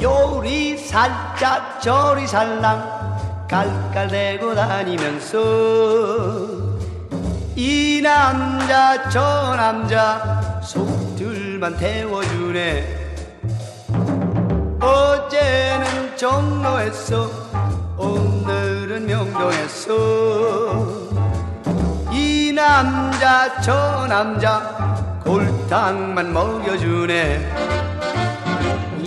요리 살짝 저리 살랑 깔깔대고 다니면서. 이 남자 저 남자 속들만 태워주네. 어제는 종로했어 오늘은 명동했어 이 남자 저 남자 골탕만 먹여주네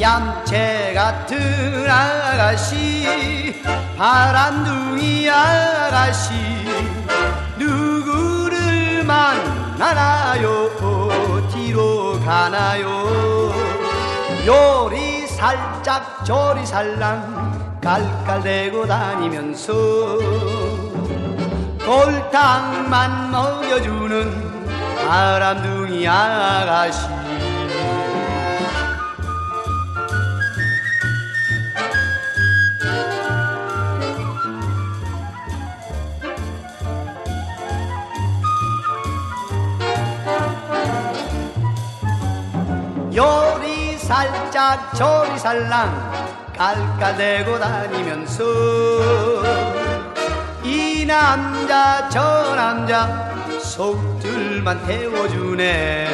얌체 같은 아가씨 바람둥이 아가씨 누구를 만나나요? 어디로 가나요? 요리 살짝 저리 살랑 깔깔대고 다니면서 골탕만 먹여주는 바람둥이 아가씨 살짝 저리 살랑 깔깔대고 다니면서 이 남자 저 남자 속들만 태워주네.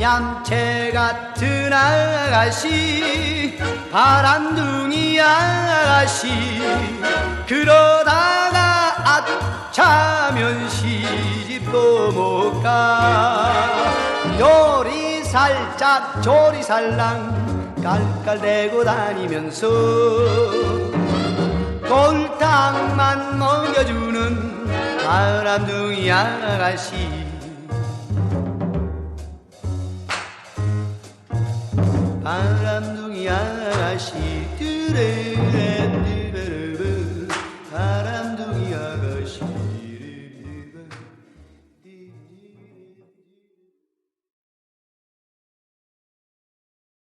얌체 같은 아가씨 바람둥이 아가씨 그러다가 아차면 시집도 못가. 요리 살짝 조리 살랑 깔깔대고 다니면서 골탕만 먹여주는 바람둥이 아가씨. 바람둥이 아가씨 뚜레뚜레